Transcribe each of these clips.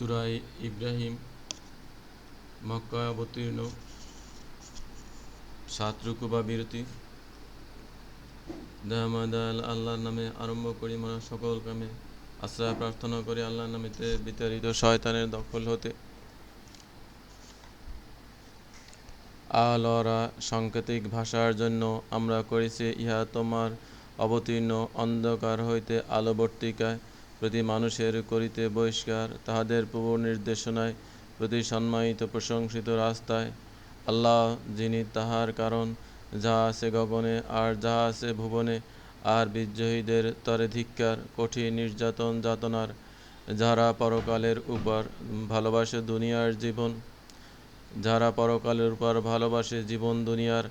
সুরাই ইব্রাহিম মক্কা অবতীর্ণ, সাত রুকু বা বিরতি। দামাদাল আল্লাহর নামে আরম্ভ করি মনে সকল কামে আশ্রয় প্রার্থনা করি, আল্লাহর নামেতে বিতাড়িত শয়তানের দখল হতে। আলরা সাংকেতিক ভাষার জন্য আমরা করেছি, ইহা তোমার অবতীর্ণ অন্ধকার হইতে আলোবর্তিকায়। প্রতি মানুষের করিতে বহিষ্কার, তাহাদের পূর্ব নির্দেশনায় প্রতি সম্মানিত প্রশংসিত রাস্তায়। আল্লাহ, যিনি তাহার কারণ, যাহা আছে গগনে আর যাহা আছে ভুবনে, আর বিদ্রোহীদের তরে ধিক্কার, কঠিন নির্যাতন যাতনার যারা পরকালের উপর ভালোবাসে দুনিয়ার জীবন যারা পরকালের উপর ভালোবাসে জীবন দুনিয়ার,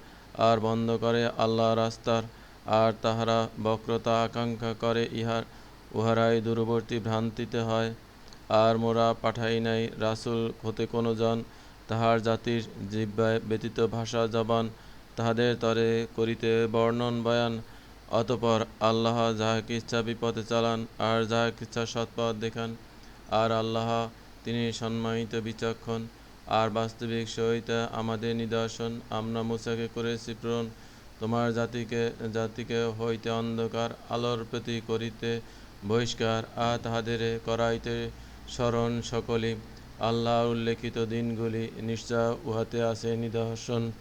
আর বন্ধ করে আল্লাহ রাস্তার, আর তাহারা বক্রতা আকাঙ্ক্ষা করে ইহার উহারাই দূরবর্তী ভ্রান্তিতে হয়। আর মোরা পাঠাই নাই রাসুল হতে কোনো জন। তাহার জাতির জিব্বায় ব্যতীত ভাষা, জবান তাহাদের তরে করিতে বর্ণন, বয়ান। অতপর আল্লাহ যাহাকে ইচ্ছা বিপদে চালান, আর যাহাকে ইচ্ছা সৎপথ দেখান, আর আল্লাহ তিনি সম্মানিত বিচক্ষণ। আর বাস্তবিক সহিত আমাদের নিদর্শন, আমরা মুসাকে করেছি প্রেরণ তোমার জাতিকে জাতিকে হইতে অন্ধকার আলোর প্রতি করিতে বহিষ্কার আ তাহাদের করাইতে স্মরণ সকলে আল্লাহ উল্লেখিত দিনগুলি নিশ্চয় উহাতে আছে নিদর্শন।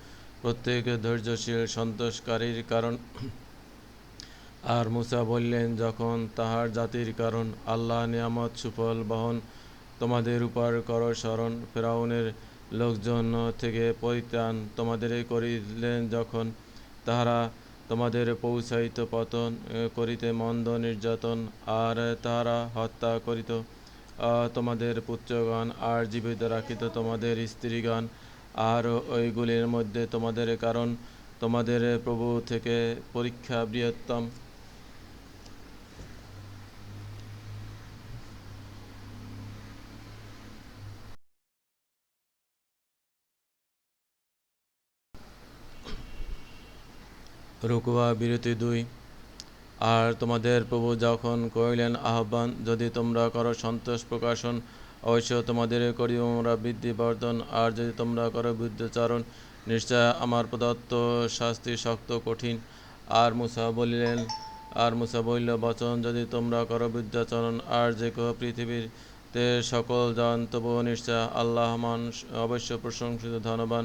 প্রত্যেক ধৈর্যশীল সন্তোষকারীর কারণ। আর মুসা বললেন, যখন তাহার জাতির কারণ আল্লাহ নিয়ামত সুফল বহন তোমাদের উপর কর স্মরণ ফেরাউনের লোকজন থেকে পরিত্রাণ তোমাদের করিলেন যখন তাহারা তোমাদের পৌঁছাইত পতন করিতে মন্দ নির্যাতন, আর তারা হত্যা করিত। তোমাদের পুত্রগণ, আর জীবিত রাখিত তোমাদের স্ত্রীগণ, আর ওইগুলির মধ্যে তোমাদের কারণ, তোমাদের প্রভু থেকে পরীক্ষা বৃহত্তম। রুকুয়া বিরতি দুই। আর তোমাদের প্রভু যখন কহিলেন, আহ্বান, যদি তোমরা করো সন্তোষ প্রকাশন, অবশ্য তোমাদের করি আমরা বৃদ্ধি বর্ধন, আর যদি তোমরা করো বুদ্ধচারণ, নিশ্চয় আমার প্রদত্ত শাস্তি শক্ত কঠিন। আর মুসা বলিলেন, আর মুসা বলিল, বচন, যদি তোমরা করো বুদ্ধাচরণ, আর যে কেহ পৃথিবীতে সকল জান তবু নিশ্চয় আল্লাহমান অবশ্য প্রশংসিত ধনবান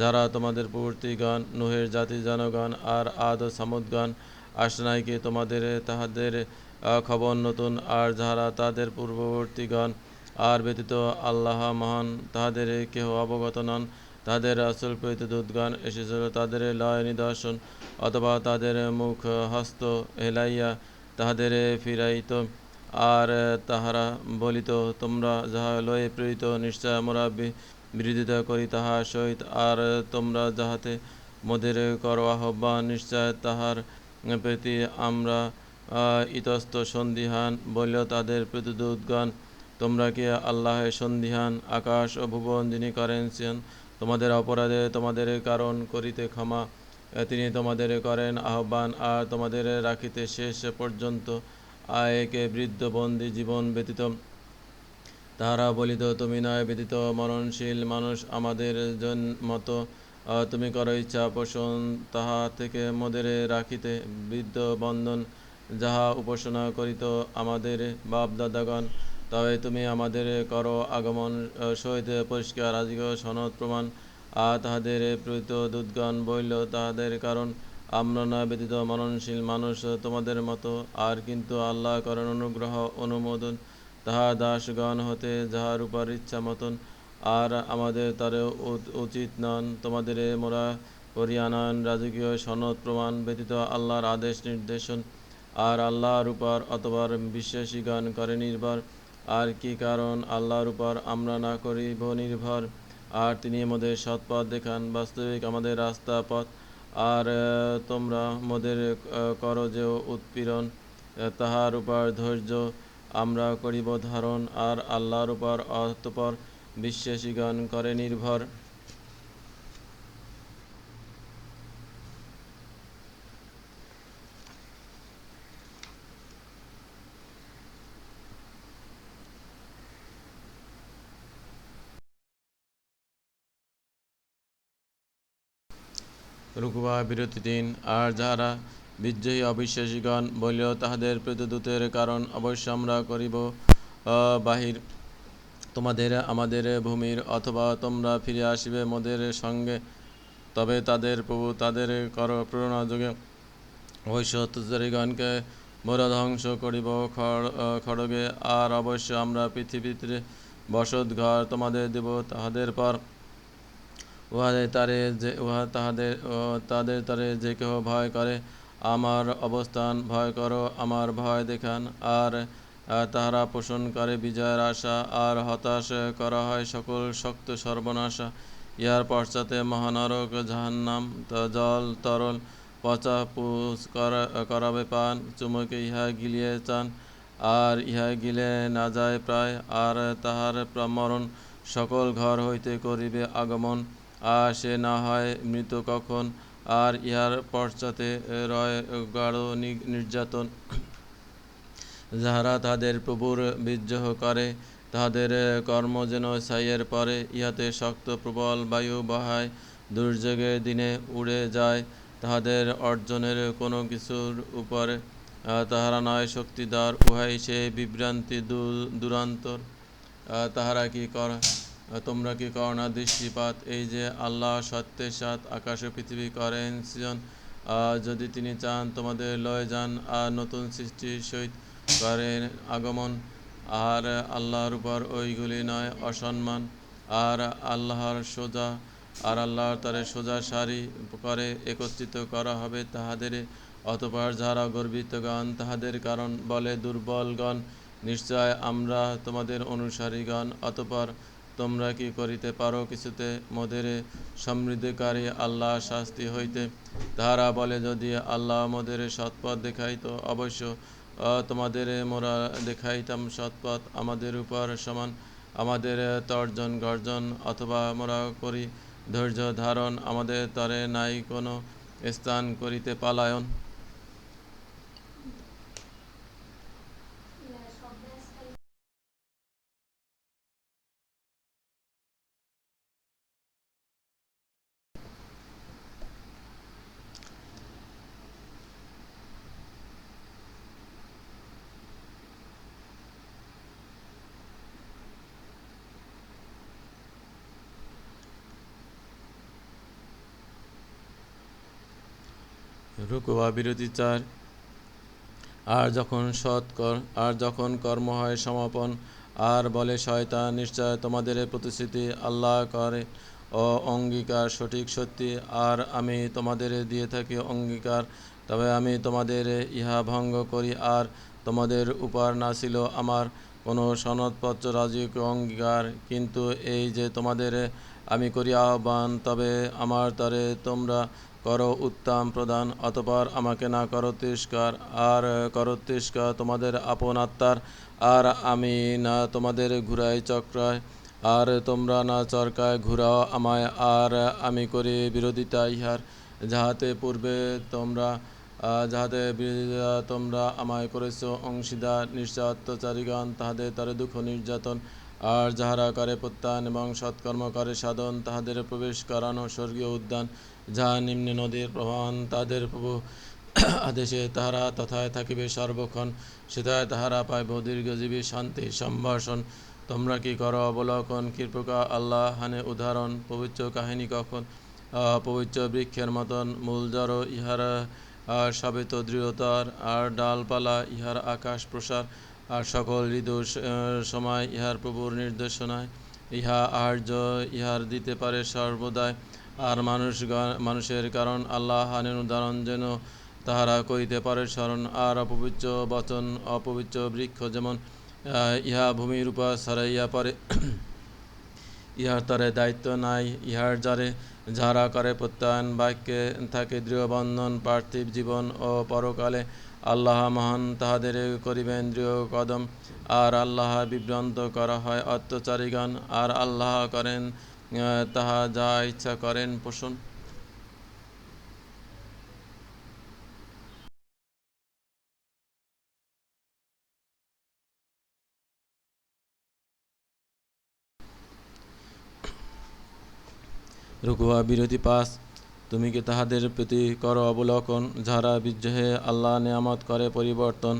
যারা তোমাদের গান নুহের জাতি জনগণ আর আদ সামুদগান আসনাইকে তোমাদের, তাহাদের খবর নতুন। আর যাহারা তাদের পূর্ববর্তীগণ আর ব্যতীত আল্লাহ মহান, তাহাদের কেহ অবগত নন তাদের আসল প্রীত দুধগান এসেছিল তাদের লয় নিদর্শন অথবা তাদের মুখ হস্ত হেলাইয়া তাহাদের ফিরাইত। আর তাহারা বলিত, তোমরা যাহা লয়ে প্রেরিত নিশ্চয় আমরা বিরোধিতা করি তাহার সহিত, আর তোমরা যাহাতে মোদের কর আহ্বান নিশ্চয় তাহার প্রতি আমরা ইতস্ত সন্দিহান বলল, তাদের প্রতিদূতগণ, তোমরা কি আল্লাহের সন্দিহান আকাশ ও ভুবন যিনি করেন তোমাদের অপরাধে তোমাদের কারণ করিতে ক্ষমা, তিনি তোমাদের করেন আহ্বান, আর তোমাদের রাখিতে শেষ পর্যন্ত আয়কে বৃদ্ধ বন্দী জীবন ব্যতীত তাহারা বলিত, তুমি নয় ব্যতীত মরণশীল মানুষ আমাদের মতো। তুমি করো ইচ্ছা পোষণ তাহা থেকে মোদের রাখিতে। বৃদ্ধ বন্ধন যাহা উপাসনা করিত আমাদের বাপদাদাগণ, তবে তুমি আমাদের করো আগমন। সহিত পরিষ্কার আজীব সনদ প্রমাণ। আর তাহাদের প্রীত দুধগণ বইল তাহাদের কারণ আমরা না ব্যতীত মরণশীল মানুষ তোমাদের মতো। আর কিন্তু আল্লাহ করেন অনুগ্রহ, অনুমোদন তাহা দাসগণ হতে যাহার উপর ইচ্ছা মতন, আর আমাদের তারে উচিত নন। তোমাদের মোরা করিয়ানয়ন রাজকীয় সনদ প্রমাণ ব্যতীত আল্লাহর আদেশ নির্দেশন, আর আল্লাহর উপর অতবার বিশ্বাসীগণ করে নির্ভর। আর কি কারণ আল্লাহর উপর আমরা না করিব নির্ভর? আর তিনি মোদের সৎপথ দেখান, বাস্তবিক আমাদের রাস্তা পথ। আর তোমরা মোদের করো যে উৎপীড়ন তাহার উপর ধৈর্য। আমরা করিব ধারণ আর আল্লাহর উপর অতপর বিশ্বাসীগণ করে নির্ভর। রুকুবা বিরতি দিন আর যারা বিজয়ী অবিশ্বাসীগণ বলিল, তাহাদের প্রতিদূতের কারণ অবশ্য আমরা করিব। বাহির, তোমাদের, আমাদের ভূমির অথবা তোমরা ফিরে আসিবে মোদের সঙ্গে। তবে তাদের প্রভু তাদের কর প্রেরণা যোগে অবশ্য অত্যাচারীগণকে মোরা ধ্বংস করিব। খড় খড়গে, আর অবশ্য আমরা পৃথিবীতে বসত ঘর তোমাদের দেব তাহাদের পর। উহাদের তারে যে, উহা তাহাদের তাদের তারে যে কেহ ভয় করে আমার অবস্থান ভয় করো, আমার ভয় দেখান। আর তাহারা পোষণ করে বিজয়ের আশা, আর হতাশ করা হয় সকল শক্ত সর্বনাশা। ইহার পশ্চাতে মহানরক জাহান্নাম জল তরল পচা পুষ করাবে পান, চুমুকে ইহা গিলিয়ে চান। আর ইহা গিলে না যায় প্রায়, আর তাহার মরণ সকল ঘর হইতে করিবে আগমন। আর সে না হয় মৃত কখন আর ইহার পশ্চাতে রয় গাঢ় নির্যাতন। যাহারা তাদের প্রভুর বিদ্রোহ করে, তাহাদের কর্ম যেন ছাইয়ের পরে, ইহাতে শক্ত প্রবল বায়ু বহায় দুর্যোগের দিনে উড়ে যায়, তাহাদের অর্জনের কোনো কিছুর উপরে তাহারা নয় শক্তিদার, উহাই সে বিভ্রান্তি দূর- দূরান্তর। তাহারা কি কর? তোমরা কি কর না দৃষ্টিপাত? এই যে আল্লাহ সত্যের সাথ আকাশ ও পৃথিবী করেন সৃজন যদি তিনি চান তোমাদের লয়ে যান আর নতুন সৃষ্টির সহিত করেন আগমন, আর আল্লাহর উপর ওইগুলি নয় অসম্মান, আর আল্লাহর সোজা, আর আল্লাহর তারে সোজা সারি করে একত্রিত করা হবে তাহাদের, অতপর যারা গর্বিতগণ তাহাদের কারণ বলে দুর্বলগণ, নিশ্চয় আমরা তোমাদের অনুসারীগণ, অতপর তোমরা কি করিতে পারো কিছুতে? মোদের সমৃদ্ধিকারী আল্লাহ শাস্তি হইতে। তাহারা বলে, যদি আল্লাহ মোদের সৎপথ দেখাইত, অবশ্য তোমাদের মোরা দেখাইতাম সৎপথ আমাদের উপর সমান। আমাদের তর্জন, গর্জন অথবা মোরা করি ধৈর্য ধারণ আমাদের তরে নাই কোনো স্থান করিতে পালায়ন। রুকুয়া বিরতি চার আর যখন সৎ কর, আর যখন কর্ম হয় সমাপন, আর বলে শয়তান, নিশ্চয় তোমাদের প্রতিশ্রুতি আল্লাহ করে। ও অঙ্গীকার সঠিক সত্যি, আর আমি তোমাদের দিয়ে থাকি অঙ্গীকার। তবে আমি তোমাদের ইহা ভঙ্গ করি, আর তোমাদের উপর না ছিল আমার। কোনো সনদপত্র রাজকীয় অঙ্গীকার, কিন্তু এই যে তোমাদের আমি করি আহ্বান, তবে আমার তরে তোমরা করো উত্তম প্রদান, অতপর আমাকে না করো তিরস্কার, আর করো তিরস্কার তোমাদের আপন আত্মার, আর আমি না তোমাদের ঘুরাই চক্রায়, আর তোমরা না চরকায় ঘুরাও আমায়, আর আমি করি বিরোধিতা ইহার, যাহাতে পূর্বে তোমরা যাহাতে বিরোধিতা তোমরা আমায় করেছ, অংশীদার নিশ্চয় অত্যাচারীগণ তাহাদের তারে দুঃখ নির্যাতন, আর যাহারা করে প্রত্যান এবং সৎকর্ম করে সাধন, তাহাদের প্রবেশ করানো স্বর্গীয় উদ্যান যাহা নিম্নে নদীর প্রবাহন, তাদের প্রভু আদেশে তাহারা তথায় থাকিবে সর্বক্ষণ। সেথায় তাহারা পাইব দীর্ঘজীবী শান্তি, সম্ভাষণ। তোমরা কি করো অবলোকন কৃপকা আল্লাহ হানে উদাহরণ, পবিত্র কাহিনী কখন পবিত্র বৃক্ষের মতন মূল জড় ইহার, আর সাবিত দৃঢ়তার, আর ডালপালা ইহার আকাশ প্রসার, আর সকল ঋতু সময় ইহার প্রভুর নির্দেশনায়। ইহা আর্য, ইহার দিতে পারে সর্বদাই। আর মানুষ মানুষের কারণ আল্লাহ হানের উদাহরণ যেন তাহারা করিতে পারে স্মরণ আর অপবিত্র বচন, অপবিত্র বৃক্ষ যেমন ইহা ভূমির উপর ছড়াইয়া পড়ে। ইহার তরে দায়িত্ব নাই, ইহার যারে যাহারা করে প্রত্যয়ন বাক্যে থাকে দৃঢ় বন্ধন, পার্থিব জীবন ও পরকালে আল্লাহ মহান তাহাদের করিবেন দৃঢ় কদম। আর আল্লাহ বিভ্রান্ত করা হয় অত্যাচারীগণ, আর আল্লাহ করেন তাহা যা ইচ্ছা করেন, পোষণ। রুকুয়া বিরতি পাস। তুমি কি তাহাদের প্রতি করো অবলোকন? যারা বিদ্রোহে আল্লাহ নিয়ামত করে পরিবর্তন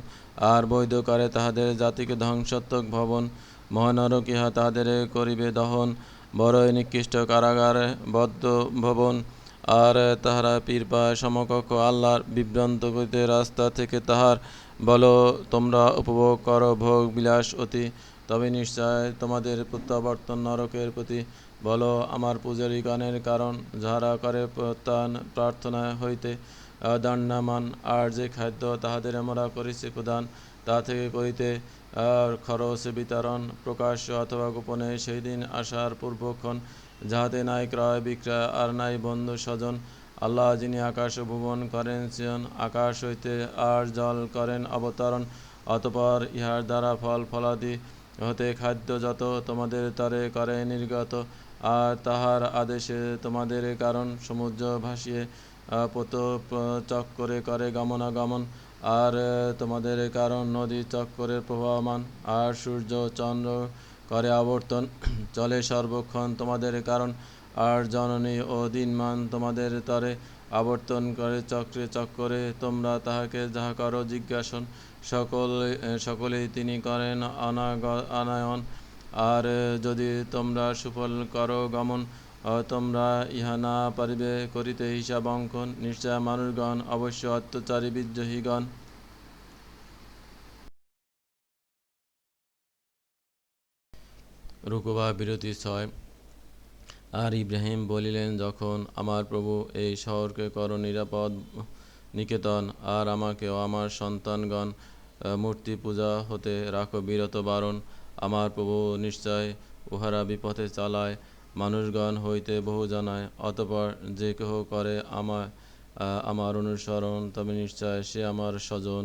আর বৈধ করে তাহাদের জাতিকে ধ্বংসাত্মক ভবন, মহানরক ইহা তাহাদের করিবে দহন। বড়ই নিকৃষ্ট কারাগারে বদ্ধ ভবন, আর তাহারা পীর পায় সমকক্ষ আল্লাহর বিভ্রান্ত করিতে রাস্তা থেকে তাহার, বলো, তোমরা উপভোগ করো ভোগ বিলাস অতি, তবে নিশ্চয় তোমাদের প্রত্যাবর্তন নরকের প্রতি। বলো, আমার পূজারী গানের কারণ, যাহারা করে প্রত্যান প্রার্থনা হইতে দণ্ডামান আর যে খাদ্য তাহাদের আমরা করেছি প্রদান, তা থেকে করিতে খরচ, বিতরণ প্রকাশ্য অথবা গোপনে সেই দিন আসার পূর্বক্ষণ, যাহাতে নাই ক্রয়, বিক্রয়, আর নাই বন্ধু স্বজন, আল্লাহ যিনি আকাশ ভুবন করেন সিয়ন আকাশ হইতে আর জল করেন অবতরণ, অতপর ইহার দ্বারা ফল ফলাদি হতে খাদ্য যত তোমাদের তরে করে নির্গত, আর তাহার আদেশে তোমাদের কারণ সমুদ্র ভাসিয়ে চক্করে করে গমনাগমন। আর তোমাদের কারণ, নদী চক্করে প্রবাহমান। আর, সূর্য, চন্দ্র করে আবর্তন। চলে সর্বক্ষণ তোমাদের কারণ। আর, জননী ও দিনমান তোমাদের তরে আবর্তন করে চক্রে চক্করে তোমরা তাহাকে যাহা করো জিজ্ঞাসন। সকল সকলেই তিনি করেন অনাগ, অনায়ন। আর যদি তোমরা সুফল করো গমন তোমরা ইহা না পারিবে করিতে হিসাব অঙ্কন নিশ্চয় মানুষগণ অবশ্য অত্যাচারী বিদ্রোহীগণ। রুকুবা বিরতি ছয়। আর ইব্রাহিম বলিলেন, যখন আমার প্রভু এই শহরকে কর নিরাপদ, নিকেতন, আর আমাকে ও আমার সন্তানগণ মূর্তি পূজা হতে রাখো বিরত বারণ, আমার প্রভু নিশ্চয় উহারা বিপথে চালায় মানুষগণ হইতে বহু জানায়, অতপর যে কেহ করে আমার আমার অনুসরণ, তবে নিশ্চয় সে আমার স্বজন,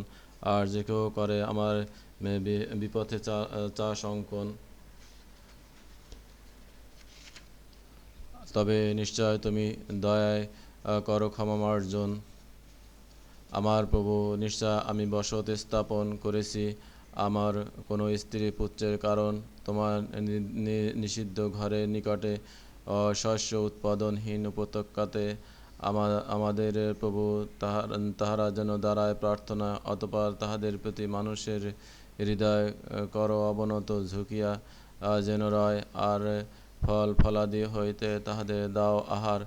আর যে কেহ করে আমার বিপথে চা অঙ্কন তবে নিশ্চয় তুমি দয়ায় করো ক্ষমা মার্জন। আমার প্রভু, নিশ্চয় আমি বসত স্থাপন করেছি আমার কোনো স্ত্রী পুত্রের কারণ, তোমার নিষিদ্ধ ঘরের নিকটে শস্য উৎপাদনহীন উপত্যকাতে আমাদের প্রভু তাহার যেন দাঁড়ায় প্রার্থনা অতপর তাহাদের প্রতি মানুষের হৃদয় কর অবনত ঝুঁকিয়া যেন রয়, আর ফল ফলাদি হইতে তাহাদের দাও আহার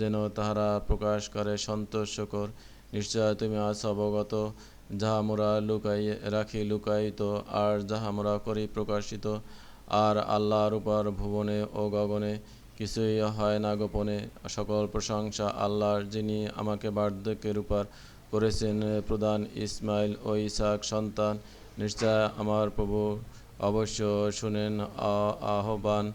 যেন তাহারা প্রকাশ করে সন্তোষকর। নিশ্চয় তুমি আছ অবগত যাহা মোরা লুকাই, রাখি লুকায়িত আর যাহা মোরা করি প্রকাশিত, আর আল্লাহর উপর ভুবনে ও গগনে কিছুই হয় না গোপনে। সকল প্রশংসা আল্লাহর, যিনি আমাকে বার্ধক্যের উপর করেছেন, প্রধান ইসমাইল ও ইসাক সন্তান। নিশ্চয় আমার প্রভু অবশ্য শুনেন আহ্বান।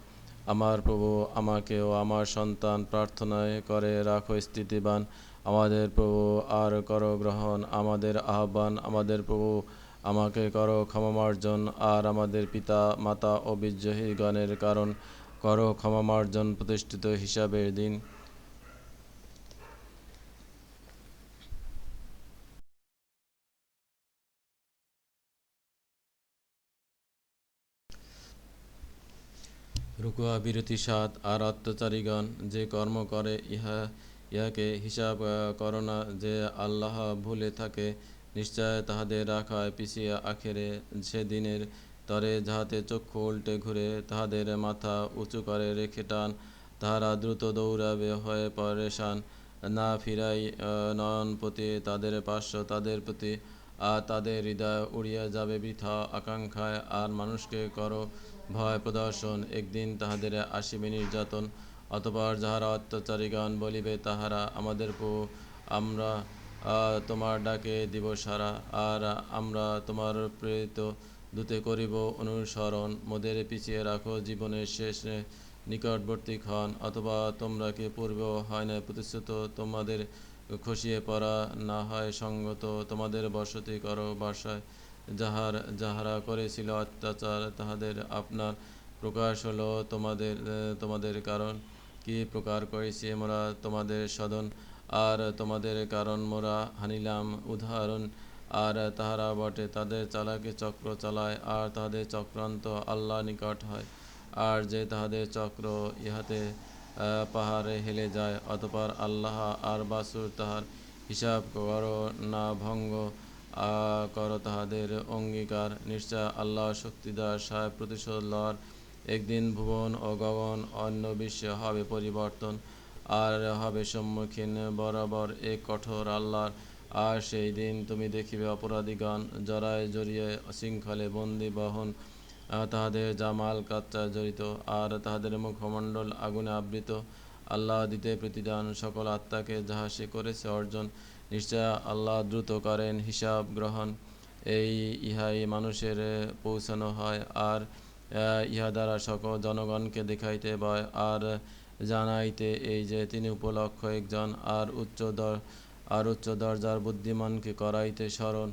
আমার প্রভু আমাকে ও আমার সন্তান প্রার্থনায় করে রাখো স্থিতিবান। আমাদের প্রভু, আর করো গ্রহণ আমাদের আহ্বান। আমাদের প্রভু, আমাকে করো ক্ষমামার্জন। আর আমাদের পিতা, মাতা ও বিদ্রোহীগণের কারণ করো ক্ষমামার্জন প্রতিষ্ঠিত হিসাবের দিন। রুকুয়া, বিরতি সাত আর অত্যাচারীগণ যে কর্ম করে, ইহা ইহাকে হিসাব করো না যে আল্লাহ ভুলে থাকে। নিশ্চয় তাহাদের রাখায় পিছিয়ে আখেরে সেদিনের তরে যাহাতে চক্ষু উল্টে ঘুরে তাহাদের মাথা উঁচু করে রেখে টান। তাহারা দ্রুত দৌড়াবে, হয়ে পরেশান না ফিরাই নয়ন প্রতি তাদের পার্শ্ব, তাদের প্রতি, আর তাদের হৃদয় উড়িয়া যাবে বৃথা আকাঙ্ক্ষায়। আর মানুষকে করো ভয় প্রদর্শন, একদিন তাহাদের আসিবে নির্যাতন। অতপর যাহারা অত্যাচারীগণ বলিবে, তাহারা আমাদের প্রভু আমরা তোমার ডাকে দিব সারা আর আমরা তোমার প্রেরিত দূতে করিব অনুসরণ। মোদের পিছিয়ে রাখো জীবনের শেষ নিকটবর্তী ক্ষণ। অথবা তোমরা কি পূর্বেও হয় না প্রতিশ্রুত তোমাদের খসিয়ে পড়া? না হয় সঙ্গত তোমাদের বসতি করো বাসায়। যাহার, যাহারা করেছিল অত্যাচার, তাহাদের আপনার প্রকাশ হলো তোমাদের তোমাদের কারণ। কি প্রকার করেছি মোরা তোমাদের সদন আর তোমাদের কারণ মোরা হানিলাম উদাহরণ। আর তাহারা বটে, তাদের চালাকে চক্র চালায়, আর তাহাদের চক্রান্ত আল্লাহ নিকট হয়। আর যে তাহাদের চক্র ইহাতে পাহাড়ে হেলে যায়, অতপর আল্লাহ আর বাসুর তাহার হিসাব করো না ভঙ্গ করো তাহাদের অঙ্গীকার। নিশ্চয় আল্লাহ শক্তিদার, সাহেব প্রতিশোধ লর একদিন ভুবন ও গগন অন্য বিশ্বে হবে পরিবর্তন, আর হবে সম্মুখীন বরাবর এক কঠোর আল্লাহর। আর সেই দিন তুমি দেখিবে অপরাধীগণ জরায় জড়িয়ে শৃঙ্খলে বন্দি বহন তাহাদের জামাল কাচ্চা জড়িত, আর তাহাদের মুখমণ্ডল আগুনে আবৃত। আল্লাহ দিতে প্রতিদান সকল আত্মাকে যাহা সে করেছে অর্জন, নিশ্চয় আল্লাহ দ্রুত করেন হিসাব গ্রহণ। এই ইহাই মানুষের পৌঁছানো হয়। আর ইহা দ্বারা সকল জনগণকে দেখাইতে বা আর জানাইতে এই যে তিনি উপলক্ষ একজন আর উচ্চ দর, আর উচ্চ দরজার বুদ্ধিমানকে করাইতে স্মরণ।